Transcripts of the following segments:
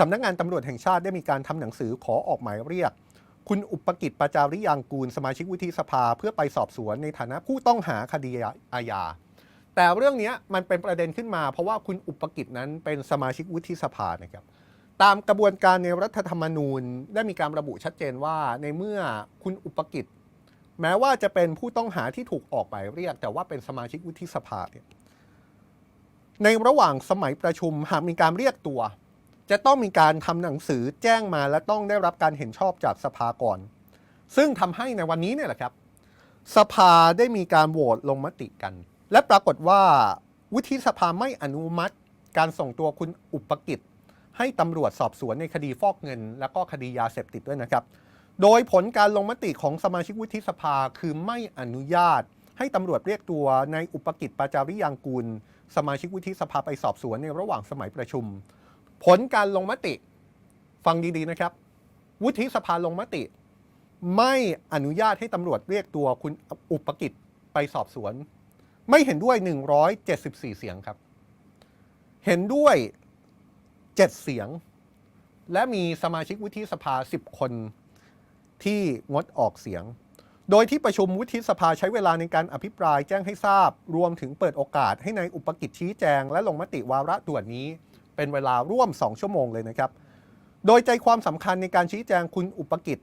สำนักงานตำรวจแห่งชาติได้มีการทำหนังสือขอออกหมายเรียก คุณอุปกิจปาจาริยางกูล สมาชิกวุฒิสภาเพื่อไปสอบสวนในฐานะผู้ต้องหาคดีอาญาแต่เรื่องนี้มันเป็นประเด็นขึ้นมา เพราะว่าคุณอุปกิจนั้นเป็นสมาชิกวุฒิสภานะครับตามกระบวนการในรัฐธรรมนูญได้มีการระบุชัดเจนว่าในเมื่อคุณอุปกิจ แม้ว่าจะเป็นผู้ต้องหาที่ถูกออกหมายเรียก แต่ว่าเป็นสมาชิกวุฒิสภาเนี่ยในระหว่างสมัยประชุมหากมีการเรียกตัว จะต้องมีการทำหนังสือแจ้งมาและต้องได้รับการเห็นชอบจากสภาก่อน ซึ่งทำให้ในวันนี้เนี่ยแหละครับ สภาได้มีการโหวตลงมติกัน และปรากฏว่าวุฒิสภาไม่อนุมัติ การส่งตัวคุณอุปกิจ ให้ตำรวจสอบสวนในคดีฟอกเงิน และก็คดียาเสพติดด้วยนะครับ โดยผลการลงมติของสมาชิกวุฒิสภาคือไม่อนุญาต ให้ตำรวจเรียกตัวในอุปกิจปาจาริยางกูล สมาชิกวุฒิสภาไปสอบสวนในระหว่างสมัยประชุม ผลการลงมติ ฟังดีๆนะครับ วุฒิสภาลงมติ ไม่อนุญาตให้ตำรวจเรียกตัวคุณอุปกิจไปสอบสวน ไม่เห็นด้วย 174 เสียงครับ เห็นด้วย 7 เสียง และมีสมาชิกวุฒิสภา 10 คนที่งดออกเสียง โดยที่ประชุมวุฒิสภาใช้เวลาในการอภิปรายแจ้งให้ทราบ รวมถึงเปิดโอกาสให้ในายอุปกิจชี้แจง และลงมติวาระด่วนนี้ เป็นเวลาร่วม 2 ชั่วโมงเลยนะครับ โดยใจความสำคัญในการชี้แจงคุณอุปกิจ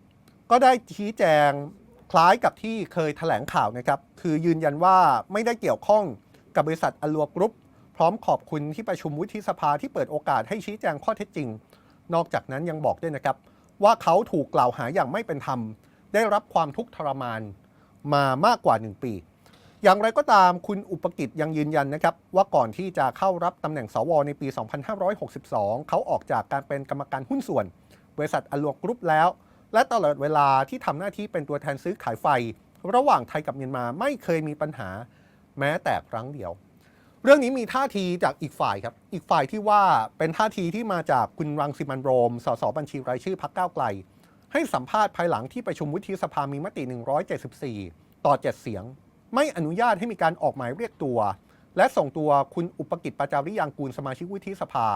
ก็ได้ชี้แจงคล้ายกับที่เคยแถลงข่าวนะครับ คือยืนยันว่าไม่ได้เกี่ยวข้องกับบริษัทอลัวกรุ๊ปพร้อมขอบคุณที่ประชุมวุฒิสภาที่เปิดโอกาสให้ชี้แจงข้อเท็จจริง นอกจากนั้นยังบอกด้วยนะครับ ว่าเขาถูกกล่าวหาอย่างไม่เป็นธรรม ได้รับความทุกข์ทรมานมามากกว่า 1 ปี อย่างไรก็ตามคุณอุปกิจยังยืนยันนะครับ ว่าก่อนที่จะเข้ารับตำแหน่งสวในปี 2562 เขาออกจากการเป็นกรรมการหุ้นส่วน บริษัทอลวกรุ๊ปแล้ว และตลอดเวลาที่ทำหน้าที่เป็นตัวแทนซื้อขายไฟ ระหว่างไทยกับเมียนมาไม่เคยมีปัญหาแม้แต่ครั้งเดียว เรื่องนี้มีท่าทีจากอีกฝ่ายครับ อีกฝ่ายที่ว่าเป็นท่าทีที่มาจากคุณรังสิมันโรม สสบัญชีรายชื่อพักก้าวไกล ให้สัมภาษณ์ภายหลังที่ประชุมวุฒิสภามีมติ 174 ต่อ 7 เสียง ไม่อนุญาตให้มีการออกหมายเรียกตัว และส่งตัวคุณอุปกิจปาจาริยางกูลสมาชิกวุฒิสภา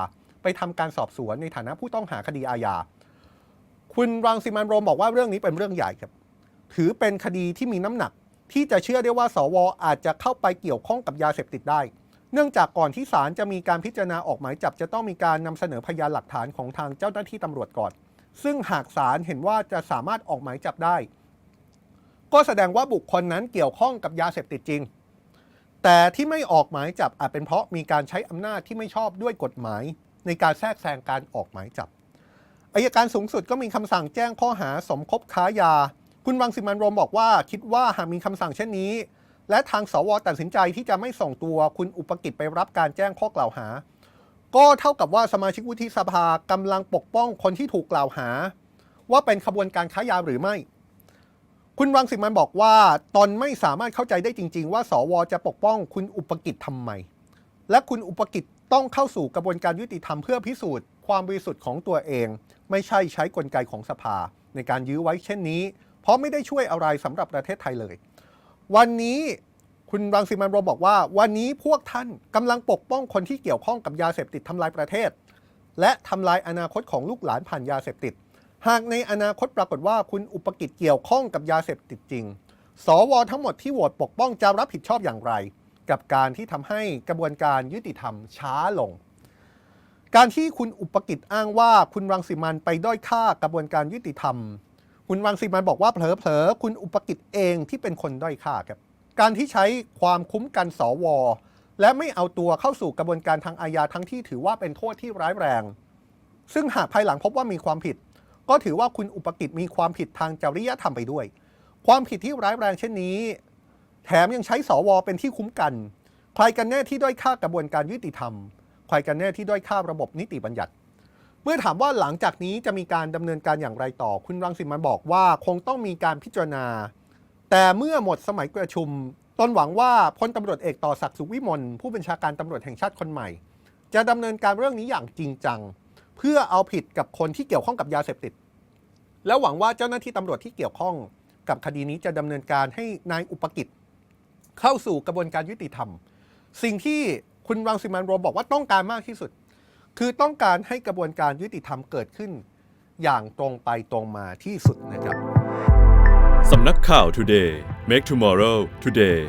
ไปทำการสอบสวนในฐานะผู้ต้องหาคดีอาญาคุณรังสิมันโรมบอกว่าเรื่องนี้เป็นเรื่องใหญ่ครับ ถือเป็นคดีที่มีน้ำหนัก ที่จะเชื่อได้ว่าสวอาจจะเข้าไปเกี่ยวข้องกับยาเสพติดได้ เนื่องจากก่อนที่ศาลจะมีการพิจารณาออกหมายจับ จะต้องมีการนำเสนอพยานหลักฐานของทางเจ้าหน้าที่ตำรวจก่อน ซึ่งหากศาลเห็นว่าจะสามารถออกหมายจับได้ ก็แสดงว่าบุคคลนั้นเกี่ยวข้องกับยาเสพติดจริง แต่ที่ไม่ออกหมายจับอาจเป็นเพราะมีการใช้อำนาจที่ไม่ชอบด้วยกฎหมาย ในการแทรกแซงการออกหมายจับอายการสูงสุดก็มีคำสั่งแจ้งข้อหาสมคบค้ายา คุณรังสิมันโรมบอกว่าคิดว่าหากมีคำสั่งเช่นนี้ และทางสวตัดสินใจที่จะไม่ส่งตัวคุณอุปกิจไปรับการแจ้งข้อกล่าวหา ก็เท่ากับว่าสมาชิกวุฒิสภากำลังปกป้องคนที่ถูกกล่าวหา ว่าเป็นขบวนการค้ายาหรือไม่ คุณรังสิมันบอกว่าตนไม่สามารถเข้าใจได้จริง ๆ ว่า สวจะปกป้องคุณอุปกิจทำไม และคุณอุปกิจต้องเข้าสู่กระบวนการยุติธรรมเพื่อพิสูจน์ความบริสุทธิ์ของตัวเอง ไม่ใช่ใช้กลไกของสภา ในการยื้อไว้เช่นนี้ เพราะไม่ได้ช่วยอะไรสำหรับประเทศไทยเลย วันนี้คุณรังสิมันโรมบอกว่า วันนี้พวกท่านกำลังปกป้องคนที่เกี่ยวข้องกับยาเสพติดทำลายประเทศ และทำลายอนาคตของลูกหลานผ่านยาเสพติด หากในอนาคตปรากฏว่าคุณอุปกิจเกี่ยวข้องกับยาเสพติดจริง สวทั้งหมดที่โหวตปกป้องจะรับผิดชอบอย่างไร กับการที่ทำให้กระบวนการยุติธรรมช้าลง การที่คุณอุปกิจอ้างว่าคุณรังสิมันต์ไปด้อยค่ากระบวนการยุติธรรม คุณรังสิมันต์บอกว่าเผลอๆคุณอุปกิจเองที่เป็นคนด้อยค่าครับ การที่ใช้ความคุ้มกันสวและไม่เอาตัวเข้าสู่กระบวนการทางอาญาทั้งที่ถือว่าเป็นโทษที่ร้ายแรง ซึ่งหากภายหลังพบว่ามีความผิด ก็ถือว่าคุณอุปกิจมีความผิดทางจริยธรรมไปด้วย ความผิดที่ร้ายแรงเช่นนี้ แถมยังใช้สวเป็นที่คุ้มกัน ใครกันแน่ที่ด้อยค่ากระบวนการยุติธรรม ใครกันแน่ที่ด้อยค่าระบบนิติบัญญัติ เมื่อถามว่าหลังจากนี้จะมีการดำเนินการอย่างไรต่อ คุณรังสิมันบอกว่าคงต้องมีการพิจารณา แต่เมื่อหมดสมัยประชุมตนหวังว่าพลตำรวจเอกต่อศักดิ์สุขวิมลผู้บัญชาการตำรวจแห่งชาติคนใหม่ จะดำเนินการเรื่องนี้อย่างจริงจัง เพื่อเอาผิดกับคนที่เกี่ยวข้องกับยาเสพติด และหวังว่าเจ้าหน้าที่ตำรวจที่เกี่ยวข้องกับคดีนี้จะดำเนินการให้นายอุปกิจเข้าสู่กระบวนการยุติธรรม สิ่งที่คุณรังสิมันโรมบอกว่าต้องการมากที่สุด คือต้องการให้กระบวนการยุติธรรมเกิดขึ้น อย่างตรงไปตรงมาที่สุดนะครับสำนักข่าว Today Make Tomorrow Today